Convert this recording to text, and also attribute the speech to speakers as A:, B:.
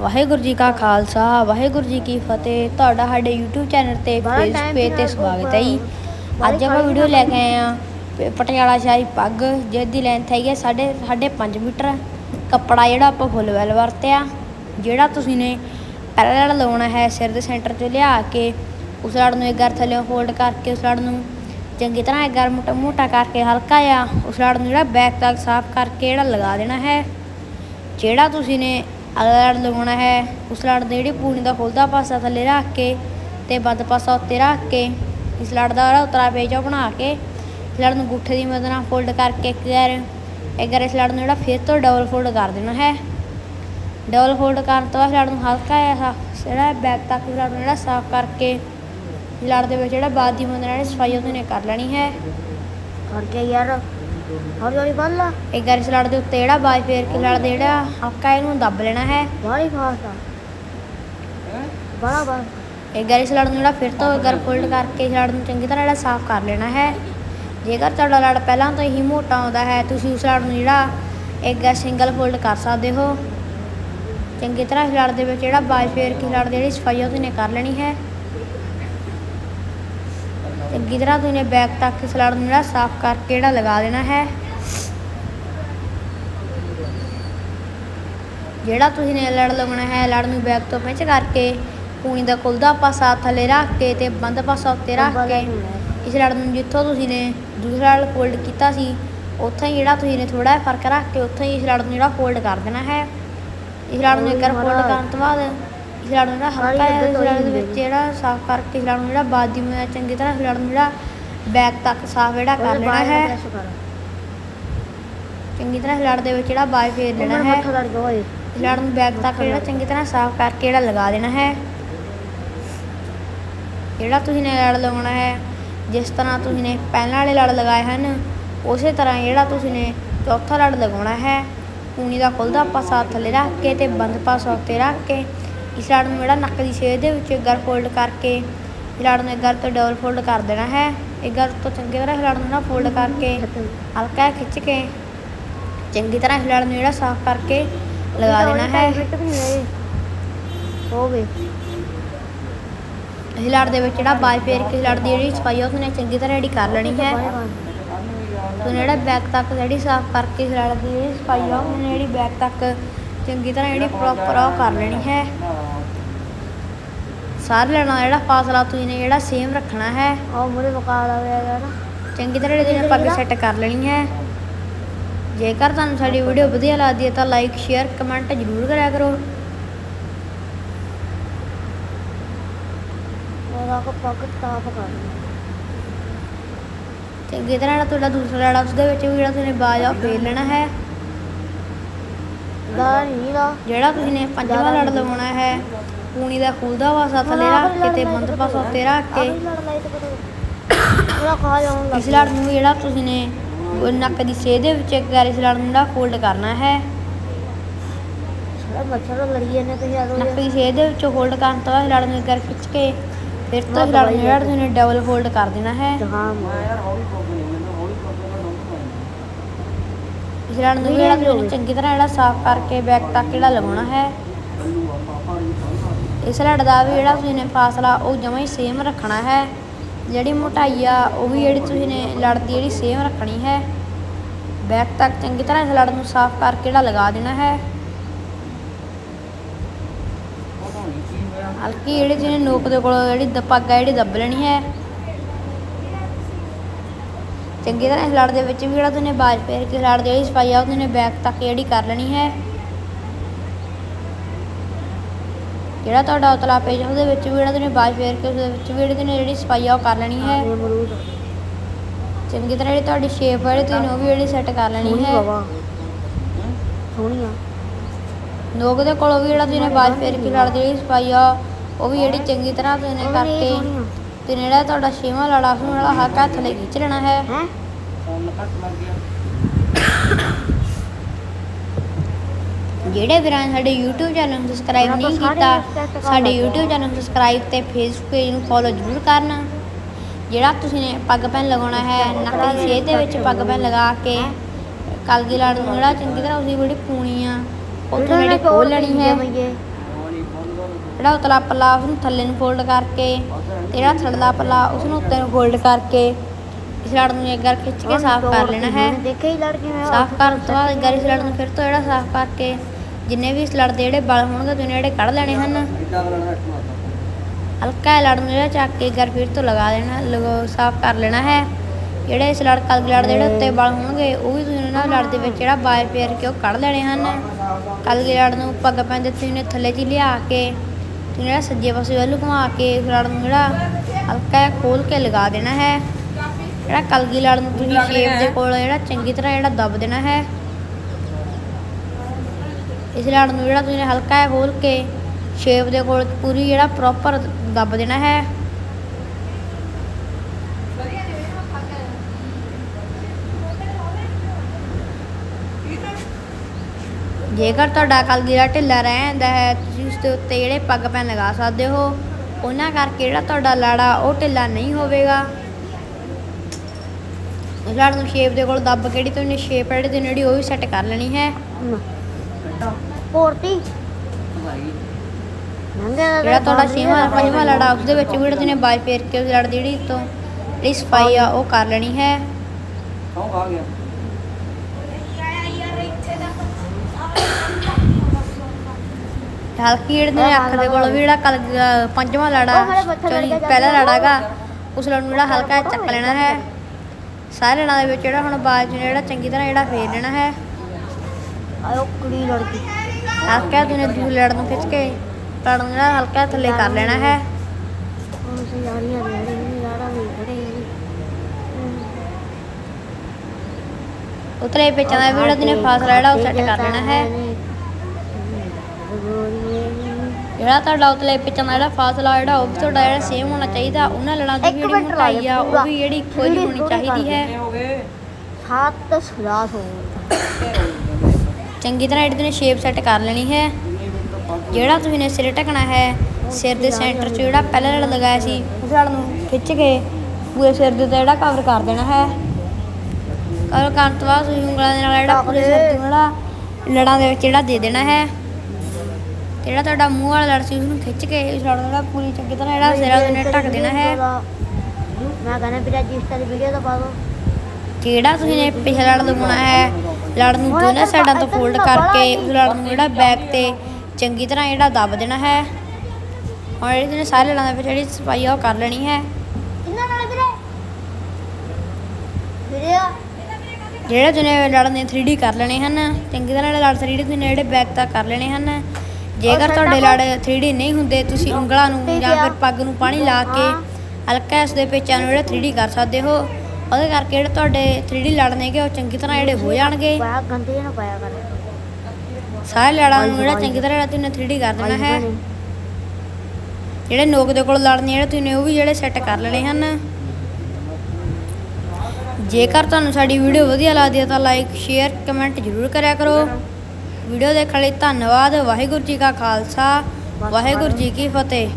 A: ਵਾਹਿਗੁਰੂ ਜੀ ਕਾ ਖਾਲਸਾ ਵਾਹਿਗੁਰੂ ਜੀ ਕੀ ਫਤਿਹ। ਤੁਹਾਡਾ ਸਾਡੇ YouTube ਚੈਨਲ ਤੇ
B: time
A: ਪੇਜ ਤੇ ਸਵਾਗਤ ਹੈ ਜੀ। ਅੱਜ ਆਪਾਂ ਵੀਡੀਓ ਲੈ ਕੇ ਆਏ ਆ ਪ- ਪਟਿਆਲਾ ਸ਼ਾਹੀ ਪੱਗ ਜਿਸ ਦੀ ਲੈਂਥ ਹੈਗੀ ਹੈ ਸਾਢੇ ਪੰਜ ਮੀਟਰ। ਕੱਪੜਾ ਜਿਹੜਾ ਆਪਾਂ ਫੁੱਲ ਵੈਲ ਵਰਤਿਆ। ਜਿਹੜਾ ਤੁਸੀਂ ਨੇ ਪਹਿਲਾਂ ਲੜ ਲਾਉਣਾ ਹੈ ਸਿਰ ਦੇ ਸੈਂਟਰ 'ਚ ਲਿਆ ਕੇ ਉਸ ਲੜ ਨੂੰ ਇੱਕ ਗਰ ਥੱਲੇ ਫੋਲਡ ਕਰਕੇ ਉਸ ਲੜ ਨੂੰ ਚੰਗੀ ਤਰ੍ਹਾਂ ਇੱਕ ਗਰ ਮੋਟਾ ਮੋਟਾ ਕਰਕੇ ਹਲਕਾ ਆ ਉਸ ਲੜ ਨੂੰ ਜਿਹੜਾ ਬੈਕ ਤੱਕ ਸਾਫ਼ ਕਰਕੇ ਜਿਹੜਾ ਲਗਾ ਦੇਣਾ ਹੈ। ਜਿਹੜਾ ਤੁਸੀਂ ਨੇ ਅਗਲਾ ਲੜ ਲਗਾਉਣਾ ਹੈ। ਉਸ ਲੜ ਦੇ ਜਿਹੜੀ ਪੂਣੀ ਦਾ ਖੁੱਲਦਾ ਪਾਸਾ ਥੱਲੇ ਰੱਖ ਕੇ ਤੇ ਬੰਦ ਪਾਸਾ ਉੱਤੇ ਰੱਖ ਕੇ ਇਸ ਲੜ ਦਾ ਜਿਹੜਾ ਉਤਰਾ ਪੇਜ ਬਣਾ ਕੇ ਇਸ ਲੜ ਨੂੰ ਗੁੱਠੇ ਦੀ ਮਦਦ ਨਾਲ ਫੋਲਡ ਕਰਕੇ ਇੱਕ ਵਾਰ ਇੱਕ ਵਾਰ ਇਸ ਲੜ ਨੂੰ ਜਿਹੜਾ ਫਿਰ ਤੋਂ ਡਬਲ ਫੋਲਡ ਕਰ ਦੇਣਾ ਹੈ। ਡਬਲ ਫੋਲਡ ਕਰਨ ਤੋਂ ਬਾਅਦ ਲੜ ਨੂੰ ਹਲਕਾ ਜਿਹਾ ਸਾਫ਼ ਜਿਹੜਾ ਬੈਕ ਤੱਕ ਲੜ ਨੂੰ ਜਿਹੜਾ ਸਾਫ਼ ਕਰਕੇ ਲੜ ਦੇ ਵਿੱਚ ਜਿਹੜਾ ਬਾਅਦ ਦੀ ਮਦਦ ਨਾਲ ਸਫ਼ਾਈ ਉਹਨੇ ਕਰ ਲੈਣੀ ਹੈ।
B: ਕਰਕੇ ਯਾਰ ਹੌਲੀ ਹੌਲੀ ਬੰਨ ਲਾ
A: ਇੱਕ ਵਾਰ ਇਸ ਲੜ ਦੇ ਉੱਤੇ ਜਿਹੜਾ ਬਾਜ ਫੇਰ ਕੇ ਲੜ ਦੇ ਜਿਹੜਾ ਹਲਕਾ ਇਹਨੂੰ ਦੱਬ ਲੈਣਾ ਹੈ।
B: ਬਾਹਲੀ ਫਾਸਟ ਆ ਬੜਾ ਬੜਾ
A: ਇੱਕ ਵਾਰ ਇਸ ਲੜ ਨੂੰ ਜਿਹੜਾ ਫਿਰ ਤੋਂ ਇੱਕ ਵਾਰ ਫੋਲਡ ਕਰਕੇ ਇਸ ਲੜ ਨੂੰ ਚੰਗੀ ਤਰ੍ਹਾਂ ਜਿਹੜਾ ਸਾਫ਼ ਕਰ ਲੈਣਾ ਹੈ। ਜੇਕਰ ਤੁਹਾਡਾ ਲੜ ਪਹਿਲਾਂ ਤੋਂ ਹੀ ਮੋਟਾ ਆਉਂਦਾ ਹੈ ਤੁਸੀਂ ਉਸ ਲੜ ਨੂੰ ਜਿਹੜਾ ਇੱਕ ਸਿੰਗਲ ਫੋਲਡ ਕਰ ਸਕਦੇ ਹੋ। ਚੰਗੀ ਤਰ੍ਹਾਂ ਲੜ ਦੇ ਵਿੱਚ ਜਿਹੜਾ ਬਾਜ ਫੇਰ ਕੇ ਲੜ ਦੀ ਜਿਹੜੀ ਸਫ਼ਾਈ ਆ ਉਹ ਤੁਸੀਂ ਕਰ ਲੈਣੀ ਹੈ। ਚੰਗੀ ਤਰ੍ਹਾਂ ਤੁਸੀਂ ਨੇ ਬੈਕ ਤੱਕ ਲੜ ਨੂੰ ਜਿਹੜਾ ਸਾਫ਼ ਕਰਕੇ ਜਿਹੜਾ ਲਗਾ ਦੇਣਾ ਹੈ। ਜਿਹੜਾ ਤੁਸੀਂ ਨੇ ਲੜ ਲਗਾਉਣਾ ਹੈ ਲੜ ਨੂੰ ਬੈਕ ਤੋਂ ਪਿੰਚ ਕਰਕੇ ਪੂਣੀ ਦਾ ਖੁੱਲਦਾ ਪਾਸਾ ਥੱਲੇ ਰੱਖ ਕੇ ਤੇ ਬੰਦ ਪਾਸਾ ਉੱਤੇ ਰੱਖ ਕੇ ਇਸ ਲੜ ਨੂੰ ਜਿੱਥੋਂ ਤੁਸੀਂ ਨੇ ਦੂਸਰਾ ਲੜ ਫੋਲਡ ਕੀਤਾ ਸੀ ਉੱਥੇ ਹੀ ਜਿਹੜਾ ਤੁਸੀਂ ਨੇ ਥੋੜਾ ਜਿਹਾ ਫ਼ਰਕ ਰੱਖ ਕੇ ਉੱਥੇ ਹੀ ਇਸ ਲੜ ਨੂੰ ਜਿਹੜਾ ਫੋਲਡ ਕਰ ਦੇਣਾ ਹੈ। ਇਸ ਲੜ ਨੂੰ ਇੱਕ ਵਾਰ ਫੋਲਡ ਕਰਨ ਤੋਂ ਬਾਅਦ ਇਸ ਲੜ ਨੂੰ ਜਿਹੜਾ ਹਲਕਾ ਜਿਹਾ ਇਸ ਲੜ ਦੇ ਵਿੱਚ ਜਿਹੜਾ ਸਾਫ਼ ਕਰਕੇ ਇਸ ਲੜ ਨੂੰ ਜਿਹੜਾ ਬਾਦ ਨਾਲ ਚੰਗੀ ਤਰ੍ਹਾਂ ਇਸ ਲੜ ਨੂੰ ਜਿਹੜਾ ਬੈਕ ਤੱਕ ਸਾਫ਼ ਜਿਹੜਾ ਕਰ ਲੈਣਾ ਹੈ। ਚੰਗੀ ਤਰ੍ਹਾਂ ਇਸ ਲੜ ਦੇ ਵਿੱਚ ਜਿਹੜਾ ਬਾਜ ਫੇਰ ਲੈਣਾ ਹੈ।
B: ਮੱਥਾ ਲੜ ਗਿਆ ਓਏ
A: ਇਸ ਲੜ ਨੂੰ ਬੈਕ ਤੱਕ ਜਿਹੜਾ ਚੰਗੀ ਤਰ੍ਹਾਂ ਸਾਫ਼ ਕਰਕੇ ਜਿਹੜਾ ਲਗਾ ਦੇਣਾ ਹੈ। ਜਿਹੜਾ ਤੁਸੀਂ ਨੇ ਲੜ ਲਗਾਉਣਾ ਹੈ ਜਿਸ ਤਰ੍ਹਾਂ ਤੁਸੀਂ ਨੇ ਪਹਿਲਾਂ ਵਾਲੇ ਲੜ ਲਗਾਏ ਹਨ ਉਸੇ ਤਰ੍ਹਾਂ ਜਿਹੜਾ ਤੁਸੀਂ ਨੇ ਚੌਥਾ ਲੜ ਲਗਾਉਣਾ ਹੈ। ਪੂਣੀ ਦਾ ਖੁੱਲਦਾ ਪਾਸਾ ਥੱਲੇ ਰੱਖ ਕੇ ਤੇ ਬੰਦ ਪਾਸਾ ਉੱਤੇ ਰੱਖ ਕੇ ਇਸ ਲੜ ਨੂੰ ਜਿਹੜਾ ਨੱਕ ਦੀ ਛੇਦ ਦੇ ਵਿੱਚ ਵਾਰ ਫੋਲਡ ਕਰਕੇ ਲੜ ਨੂੰ ਵਾਰ ਤੋਂ ਡਬਲ ਫੋਲਡ ਕਰ ਦੇਣਾ ਹੈ। ਇੱਕ ਵਾਰ ਤੋਂ ਚੰਗੀ ਤਰ੍ਹਾਂ ਲੜ ਨੂੰ ਨਾ ਫੋਲਡ ਕਰਕੇ ਹਲਕਾ ਖਿੱਚ ਕੇ ਚੰਗੀ ਤਰ੍ਹਾਂ ਇਸ ਲੜ ਨੂੰ ਜਿਹੜਾ ਸਾਫ਼ ਕਰਕੇ ਲਗਾ ਦੇਣਾ ਹੈ।
B: ਹੋ ਗਏ
A: ਇਸ ਲੜ ਦੇ ਵਿੱਚ ਜਿਹੜਾ ਬਾਜ ਫੇਰ ਕੇ ਇਸ ਲੜ ਦੀ ਜਿਹੜੀ ਸਫ਼ਾਈ ਆ ਉਸਨੇ ਚੰਗੀ ਤਰ੍ਹਾਂ ਜਿਹੜੀ ਕਰ ਲੈਣੀ ਹੈ। ਤੇ ਜਿਹੜਾ ਬੈਕ ਤੱਕ ਜਿਹੜੀ ਸਾਫ਼ ਕਰਕੇ ਇਸ ਲੜ ਦੀ ਜਿਹੜੀ ਸਫ਼ਾਈ ਆ ਉਹਨੇ ਜਿਹੜੀ ਬੈਕ ਤੱਕ ਚੰਗੀ ਤਰ੍ਹਾਂ ਜਿਹੜੀ ਪ੍ਰੋਪਰ ਆ ਉਹ ਕਰ ਲੈਣੀ ਹੈ। ਸਾਰੇ ਦਾ ਜਿਹੜਾ ਫਾਸਲਾ ਤੁਸੀਂ ਨੇ ਜਿਹੜਾ ਸੇਮ ਰੱਖਣਾ ਹੈ।
B: ਆ ਮੁਰੇ ਮੁਕਾਬਲਾ ਹੋਇਆ ਯਾਰ
A: ਚੰਗੀ ਤਰ੍ਹਾਂ ਜਿਹੜੀ ਪੱਗ ਸੈੱਟ ਕਰ ਲੈਣੀ ਹੈ। ਜੇਕਰ ਤੁਹਾਨੂੰ ਸਾਡੀ ਵੀਡੀਓ ਵਧੀਆ ਲੱਗਦੀ ਹੈ ਤਾਂ ਲਾਈਕ ਸ਼ੇਅਰ ਕਮੈਂਟ ਜ਼ਰੂਰ ਕਰਿਆ ਕਰੋ।
B: ਉਹਦਾ ਕੋ ਪੱਗ ਸਾਫ਼ ਕਰ
A: ਚੰਗੀ ਤਰ੍ਹਾਂ ਜਿਹੜਾ ਤੁਹਾਡਾ ਦੂਸਰਾ ਲੜਾ ਉਸ ਦੇ ਵਿੱਚ ਵੀ ਜਿਹੜਾ ਤੁਸੀਂ ਬਾਜ ਫੇਰ ਲੈਣਾ ਹੈ।
B: ਦਾ ਨਹੀਂ ਦਾ
A: ਜਿਹੜਾ ਤੁਸੀਂ ਨੇ ਪੰਜਵਾਂ ਲੜ ਲਗਾਉਣਾ ਹੈ। ਪੂਣੀ ਦਾ ਖੁੱਲਦਾ ਪਾਸਾ ਥੱਲੇ ਰੱਖ ਕੇ ਤੇ ਬੰਦ ਪਾਸਾ ਉੱਤੇ ਰੱਖ ਕੇ। ਇਸ ਲੜ ਨੂੰ ਜਿਹੜਾ ਤੁਸੀਂ ਨੇ ਨੱਕ ਦੀ ਸੇਧ ਦੇ ਵਿੱਚ ਇੱਕ ਵਾਰ ਇਸ ਲੜ ਨੂੰ ਜਿਹੜਾ ਫੋਲਡ ਕਰਨਾ ਹੈ। ਨੱਕ ਦੀ ਸੇਧ ਦੇ ਵਿੱਚੋਂ ਫੋਲਡ ਕਰਨ ਤੋਂ ਬਾਅਦ ਲੜ ਨੂੰ ਇੱਕ ਵਾਰ ਖਿੱਚ ਕੇ ਫਿਰ ਤੋਂ ਲੜ ਨੂੰ ਜਿਹੜਾ ਤੁਸੀਂ ਨੇ ਡਬਲ ਫੋਲਡ ਕਰ ਦੇਣਾ ਹੈ। ਇਸ ਲੜ ਨੂੰ ਵੀ ਜਿਹੜਾ ਤੁਸੀਂ ਨੇ ਚੰਗੀ ਤਰ੍ਹਾਂ ਜਿਹੜਾ ਸਾਫ਼ ਕਰਕੇ ਬੈਕ ਤੱਕ ਜਿਹੜਾ ਲਗਾਉਣਾ ਹੈ। ਇਸ ਲੜ ਦਾ ਵੀ ਜਿਹੜਾ ਤੁਸੀਂ ਨੇ ਫਾਸਲਾ, ਉਹ ਜਮਾਂ ਹੀ ਸੇਮ ਰੱਖਣਾ ਹੈ। ਜਿਹੜੀ ਮੋਟਾਈ ਆ, ਉਹ ਵੀ ਜਿਹੜੀ ਤੁਸੀਂ ਨੇ ਲੜ ਦੀ ਜਿਹੜੀ ਸੇਮ ਰੱਖਣੀ ਹੈ। ਬੈਕ ਤੱਕ ਚੰਗੀ ਤਰ੍ਹਾਂ ਇਸ ਲੜ ਨੂੰ ਸਾਫ਼ ਕਰਕੇ ਜਿਹੜਾ ਲਗਾ ਦੇਣਾ ਹੈ। ਹਲਕੀ ਜਿਹੜੀ ਜਿਹਨੇ ਨੋਕ ਦੇ ਕੋਲ ਜਿਹੜੀ ਦ- ਪੱਗ ਆ ਜਿਹੜੀ ਦੱਬ ਲੈਣੀ ਹੈ। ਚੰਗੀ ਤਰ੍ਹਾਂ ਇਸ ਲੜ ਦੇ ਵਿੱਚ ਵੀ ਜਿਹੜਾ ਤੁਸੀਂ ਬਾਜ ਫੇਰ ਕੇ ਲੜ ਦੀ ਜਿਹੜੀ ਸਫ਼ਾਈ ਆ ਉਹ ਤੁਸੀਂ ਬੈਕ ਤੱਕ ਜਿਹੜੀ ਕਰ ਲੈਣੀ ਹੈ। ਜਿਹੜਾ ਤੁਹਾਡਾ ਉਤਲਾ ਪੇਜ ਉਹਦੇ ਵਿੱਚ ਵੀ ਜਿਹੜਾ ਤੁਸੀਂ ਬਾਜ ਫੇਰ ਕੇ ਉਹਦੇ ਵਿੱਚ ਵੀ ਜਿਹੜੀ ਤੁਸੀਂ ਜਿਹੜੀ ਸਫ਼ਾਈ ਆ ਉਹ ਕਰ ਲੈਣੀ ਹੈ। ਚੰਗੀ ਤਰ੍ਹਾਂ ਜਿਹੜੀ ਤੁਹਾਡੀ ਸ਼ੇਪ ਹੈ ਤੁਸੀਂ ਉਹ ਵੀ ਜਿਹੜੀ ਸੈੱਟ ਕਰ ਲੈਣੀ ਹੈ।
B: ਸੋਹਣੀਆਂ
A: ਨੋਕ ਦੇ ਕੋਲੋਂ ਵੀ ਜਿਹੜਾ ਤੁਸੀਂ ਨੇ ਬਾਜ ਫੇਰ ਕੇ ਲੜ ਜਿਹੜੀ ਸਫ਼ਾਈ ਆ ਉਹ ਵੀ ਜਿਹੜੀ ਚੰਗੀ ਤਰ੍ਹਾਂ ਤੁਸੀਂ ਨੇ ਕਰਕੇ ਤੇ ਜਿਹੜਾ ਤੁਹਾਡਾ ਛੇਵਾਂ ਲੜਾ ਉਸ ਨੂੰ ਜਿਹੜਾ ਹੱਥ ਹੱਥ ਲੈ ਖਿੱਚ ਲੈਣਾ ਹੈ।
B: ਹੈ?
A: ਜਿਹੜੇ ਵੀਰਾਂ ਨੇ ਸਾਡੇ YouTube ਚੈਨਲ ਨੂੰ ਸਬਸਕ੍ਰਾਈਬ ਨਹੀਂ ਕੀਤਾ ਸਾਡੇ YouTube ਚੈਨਲ ਨੂੰ ਸਬਸਕ੍ਰਾਈਬ ਤੇ Facebook ਪੇਜ ਨੂੰ ਫੋਲੋ ਜ਼ਰੂਰ ਕਰਨਾ। ਜਿਹੜਾ ਤੁਸੀਂ ਨੇ ਪੱਗ ਪੈਨ ਲਗਾਉਣਾ ਹੈ ਨੱਕ ਦੀ ਸੇਧ ਦੇ ਵਿੱਚ ਪੱਗ ਪੈਨ ਲਗਾ ਕੇ ਕਲਗੀ ਲੜ ਨੂੰ ਜਿਹੜਾ ਚੰਗੀ ਤਰ੍ਹਾਂ ਉਸਦੀ ਜਿਹੜੀ ਪੂਣੀ ਆ ਉੱਥੋਂ ਜਿਹੜੀ ਖੋਲ ਲੈਣੀ ਹੈ। ਜਿਹੜਾ ਉਤਲਾ ਪੱਲਾ ਉਸ ਨੂੰ ਥੱਲੇ ਨੂੰ ਫੋਲਡ ਕਰਕੇ ਤੇ ਜਿਹੜਾ ਥੱਲੜਾ ਪੱਲਾ ਉਸ ਨੂੰ ਉੱਤੇ ਨੂੰ ਫੋਲਡ ਕਰਕੇ ਇਸ ਲੜ ਨੂੰ ਇੱਕ ਵਾਰ ਖਿੱਚ ਕੇ ਸਾਫ਼ ਕਰ ਲੈਣਾ ਹੈ।
B: ਦੇਖੇ ਹੀ ਲੜਕੀ ਮੈਂ
A: ਸਾਫ਼ ਕਰਨ ਤੋਂ ਬਾਅਦ ਗਰੀ ਸਲੜ ਨੂੰ ਫਿਰ ਤੋਂ ਜਿਹੜਾ ਸਾਫ਼ ਕਰਕੇ ਜਿੰਨੇ ਵੀ ਸਲੜ ਦੇ ਜਿਹੜੇ ਬਲ ਹੋਣਗੇ ਤੁਸੀਂ ਜਿਹੜੇ ਕੱਢ ਲੈਣੇ ਹਨ। ਹਲਕਾ ਜਿਹਾ ਲੜ ਨੂੰ ਜਿਹੜਾ ਚੱਕ ਕੇ ਗਰ ਫਿਰ ਤੋਂ ਲਗਾ ਦੇਣਾ ਲਗੋ ਸਾਫ਼ ਕਰ ਲੈਣਾ ਹੈ। ਜਿਹੜੇ ਇਸ ਲੜ ਕਲਗੀ ਲੜ ਦੇ ਜਿਹੜੇ ਉੱਤੇ ਬਲ ਹੋਣਗੇ ਉਹ ਵੀ ਤੁਸੀਂ ਉਹਨਾਂ ਲੜ ਦੇ ਵਿੱਚ ਜਿਹੜਾ ਬਾਏ ਫੇਰ ਕੇ ਉਹ ਕੱਢ ਲੈਣੇ ਹਨ। ਕਲਗੀ ਲੜ ਨੂੰ ਪੱਗ ਪੈਂਦੇ ਤੁਸੀਂ ਨੇ ਥੱਲੇ ਜੀ ਲਿਆ ਕੇ ਤੁਸੀਂ ਜਿਹੜਾ ਸੱਜੇ ਪਾਸੇ ਵੱਲ ਘੁਮਾ ਕੇ ਇਸ ਲੜ ਨੂੰ ਜਿਹੜਾ ਹਲਕਾ ਜਿਹਾ ਖੋਲ ਕੇ ਲਗਾ ਦੇਣਾ ਹੈ। ਜਿਹੜਾ ਕਲਗੀ ਲੜ ਨੂੰ ਤੁਸੀਂ ਸ਼ੇਪ ਦੇ ਕੋਲ ਜਿਹੜਾ ਚੰਗੀ ਤਰ੍ਹਾਂ ਜਿਹੜਾ ਦਬ ਦੇਣਾ ਹੈ। ਇਸ ਲੜ ਨੂੰ ਜਿਹੜਾ ਤੁਸੀਂ ਹਲਕਾ ਹੈ ਖੋਲ ਕੇ ਸ਼ੇਪ ਦੇ ਕੋਲ ਪੂਰੀ ਜਿਹੜਾ ਪ੍ਰੋਪਰ ਦੱਬ ਦੇਣਾ ਹੈ। ਜੇਕਰ ਤੁਹਾਡਾ ਕਲਗੀਰਾ ਢਿੱਲਾ ਰਹਿ ਜਾਂਦਾ ਹੈ, ਤੁਸੀਂ ਉਸ ਦੇ ਉੱਤੇ ਜਿਹੜੇ ਪੱਗ ਪੈਨ ਲਗਾ ਸਕਦੇ ਹੋ। ਉਹਨਾਂ ਕਰਕੇ ਜਿਹੜਾ ਤੁਹਾਡਾ ਲਾੜਾ ਉਹ ਢਿੱਲਾ ਨਹੀਂ ਹੋਵੇਗਾ। ਇਸ ਲੜ ਨੂੰ ਸ਼ੇਪ ਦੇ ਕੋਲ ਦੱਬ ਕਿਹੜੀ ਜਿਹੜੀ ਤੁਸੀਂ ਸ਼ੇਪ ਜਿਹੜੀ ਤੁਸੀਂ ਜਿਹੜੀ ਉਹ ਵੀ ਸੈੱਟ ਕਰ ਲੈਣੀ ਹੈ। ਜਿਹੜਾ ਤੁਹਾਡਾ ਛੇਵਾਂ ਪੰਜਵਾਂ ਲੜਾ ਉਸ ਦੇ ਵਿੱਚ ਵੀ ਜਿਹੜਾ ਤੁਸੀਂ ਬਾਈ ਫੇਰ ਕੇ ਉਸ ਲੜ ਦੀ ਜਿਹੜੀ ਤੋਂ ਜਿਹੜੀ ਸਫ਼ਾਈ ਆ ਉਹ ਕਰ ਲੈਣੀ ਹੈ ਹਲਕੀ ਜਿਹੜੇ ਨੇ ਅੱਖ ਦੇ ਕੋਲ ਵੀ ਜਿਹੜਾ ਕਲ ਪੰਜਵਾਂ ਲੜਾ
B: ਗਿਆ,
A: ਪਹਿਲਾ ਲੜਾ ਹੈਗਾ ਉਸ ਲੜ ਨੂੰ ਜਿਹੜਾ ਹਲਕਾ ਚੱਕ ਲੈਣਾ ਹੈ ਸਾਰੇ ਲੜਾਂ ਦੇ ਵਿੱਚ ਜਿਹੜਾ ਹੁਣ ਬਾਜ ਨੂੰ ਜਿਹੜਾ ਚੰਗੀ ਤਰ੍ਹਾਂ ਜਿਹੜਾ ਫੇਰ ਲੈਣਾ ਹੈ
B: ਆਇਓ ਕੁੜੀ ਲੜਕੀ।
A: ਹਲਕਾ ਤੁਸੀਂ ਦੂਰ ਲੜ ਨੂੰ ਖਿੱਚ ਕੇ ਲੜ ਨੂੰ ਜਿਹੜਾ ਹਲਕਾ ਥੱਲੇ ਕਰ ਲੈਣਾ ਹੈ।
B: ਹੁਣ ਸੇ ਯਾਰੀਆਂ ਦੇ ਰਹੇ ਯਾਰਾ ਵੀ ਖੜੇ
A: ਉਤਲੇ ਪਿੱਛਾਂ ਦਾ ਵੀ ਜਿਹੜਾ ਤੁਸੀਂ ਫਾਸਲਾ ਜਿਹੜਾ ਉਹ ਸੈੱਟ ਕਰ ਲੈਣਾ ਹੈ। ਜਿਹੜਾ ਤੁਹਾਡਾ ਉਤਲੇ ਪਿੱਛਾਂ ਦਾ ਜਿਹੜਾ ਫਾਸਲਾ ਜਿਹੜਾ ਉਹ ਵੀ ਤੁਹਾਡਾ ਜਿਹੜਾ ਸੇਮ ਹੋਣਾ ਚਾਹੀਦਾ ਉਹਨਾਂ ਲੜਾਂ ਦੀ ਜਿਹੜੀ ਮੋਟਾਈ ਆ ਉਹ। ਵੀ ਜਿਹੜੀ ਇੱਕੋ ਜਿਹੀ ਹੋਣੀ ਚਾਹੀਦੀ ਹੈ।
B: ਸੱਤ ਸਲਾਸ ਹੋ
A: ਚੰਗੀ ਤਰ੍ਹਾਂ ਜਿਹੜੀ ਤੁਸੀਂ ਸ਼ੇਪ ਸੈੱਟ ਕਰ ਲੈਣੀ ਹੈ। ਜਿਹੜਾ ਤੁਸੀਂ ਨੇ ਸਿਰ ਢਕਣਾ ਹੈ, ਸਿਰ ਦੇ ਸੈਂਟਰ 'ਚ ਜਿਹੜਾ ਪਹਿਲਾ ਲੜ ਲਗਾਇਆ ਸੀ, ਉਸ ਲੜ ਨੂੰ ਖਿੱਚ ਕੇ ਪੂਰੇ ਸਿਰ ਦੇ ਉੱਤੇ ਜਿਹੜਾ ਕਵਰ ਕਰ ਦੇਣਾ ਹੈ। ਕਵਰ ਕਰਨ ਤੋਂ ਬਾਅਦ ਤੁਸੀਂ ਉਂਗਲਾਂ ਦੇ ਨਾਲ ਜਿਹੜਾ ਪੂਰੇ ਸਿਰ ਤੇ ਜਿਹੜਾ ਲੜਾਂ ਦੇ ਵਿੱਚ ਜਿਹੜਾ ਦੇ ਦੇਣਾ ਹੈ। ਜਿਹੜਾ ਤੁਹਾਡਾ ਮੂੰਹ ਵਾਲਾ ਲੜ ਸੀ ਉਸ ਨੂੰ ਖਿੱਚ ਕੇ ਉਸ ਲੜ ਜਿਹੜਾ ਪੂਰੀ ਚੰਗੀ ਤਰ੍ਹਾਂ ਜਿਹੜਾ ਸਿਰ ਉਹਨੇ ਢੱਕ ਦੇਣਾ ਹੈ।
B: ਮੈਂ ਕਹਿੰਦਾ ਵੀਰਾ ਜਿਸ ਤਰ੍ਹਾਂ ਵੀਡੀਓ ਤਾਂ ਪਾ ਦੋ
A: ਜਿਹੜਾ ਤੁਸੀਂ ਨੇ ਪਿਛਲਾ ਲੜ ਲਗਾਉਣਾ ਹੈ? ਲੜ ਨੂੰ ਦੋਨਾਂ ਸਾਈਡਾਂ ਤੋਂ ਫੋਲਡ ਕਰਕੇ ਉਸ ਲੜ ਨੂੰ ਜਿਹੜਾ ਬੈਕ ਤੇ ਚੰਗੀ ਤਰ੍ਹਾਂ ਜਿਹੜਾ ਦੱਬ ਦੇਣਾ ਹੈ। ਹੁਣ ਜਿਹੜੀ ਤੁਸੀਂ ਸਾਰੇ ਲੜਾਂ ਦੇ ਵਿੱਚ ਜਿਹੜੀ ਸਫ਼ਾਈ ਉਹ ਕਰ ਲੈਣੀ ਹੈ।
B: ਕਿੰਨਾ ਨਾਲ ਵੀਰੇ? ਵੀਰੇ
A: ਜਿਹੜੇ ਤੁਸੀਂ ਲੜ ਨੇ 3D ਕਰ ਲੈਣੇ ਹਨ ਚੰਗੀ ਤਰ੍ਹਾਂ ਲੜ 3D ਤੁਸੀਂ ਜਿਹੜੇ ਬੈਕ ਤੱਕ ਕਰ ਲੈਣੇ ਹਨ। ਜੇਕਰ ਤੁਹਾਡੇ ਲੜ 3D ਨਹੀਂ ਹੁੰਦੇ ਤੁਸੀਂ ਉਂਗਲਾਂ ਨੂੰ ਜਾਂ ਫਿਰ ਪੱਗ ਨੂੰ ਪਾਣੀ ਲਾ ਕੇ ਹਲਕਾ ਇਸ ਦੇ ਪੇਚਾਂ ਨੂੰ ਜਿਹੜਾ 3D ਕਰ ਸਕਦੇ ਹੋ। ਉਹਦੇ ਕਰਕੇ ਜਿਹੜੇ ਤੁਹਾਡੇ 3D ਲੜ ਨੇਗੇ ਉਹ ਚੰਗੀ ਤਰ੍ਹਾਂ ਜਿਹੜੇ ਹੋ ਜਾਣਗੇ।
B: ਪਾਇਆ ਗੰਦੇ ਨਾ ਪਾਇਆ ਕਰ।
A: ਸਾਰੇ ਲੜਾਂ ਨੂੰ ਜਿਹੜਾ ਚੰਗੀ ਤਰ੍ਹਾਂ ਤੁਸੀਂ 3D ਕਰ ਦੇਣਾ ਹੈ। ਜਿਹੜੇ ਨੋਕ ਦੇ ਕੋਲ ਲੜਨੇ ਜਿਹੜੇ ਤੁਸੀਂ ਉਹ ਵੀ ਜਿਹੜੇ ਸੈੱਟ ਕਰ ਲੈਣੇ ਹਨ। ਜੇਕਰ ਤੁਹਾਨੂੰ ਸਾਡੀ ਵੀਡੀਓ ਵਧੀਆ ਲੱਗਦੀ ਹੈ ਤਾਂ ਲਾਈਕ ਸ਼ੇਅਰ ਕਮੈਂਟ ਜ਼ਰੂਰ ਕਰਿਆ ਕਰੋ। ਵੀਡੀਓ ਦੇਖਣ ਲਈ ਧੰਨਵਾਦ। ਵਾਹਿਗੁਰੂ ਜੀ ਕਾ ਖਾਲਸਾ। ਵਾਹਿਗੁਰੂ ਜੀ ਕੀ ਫਤਿਹ।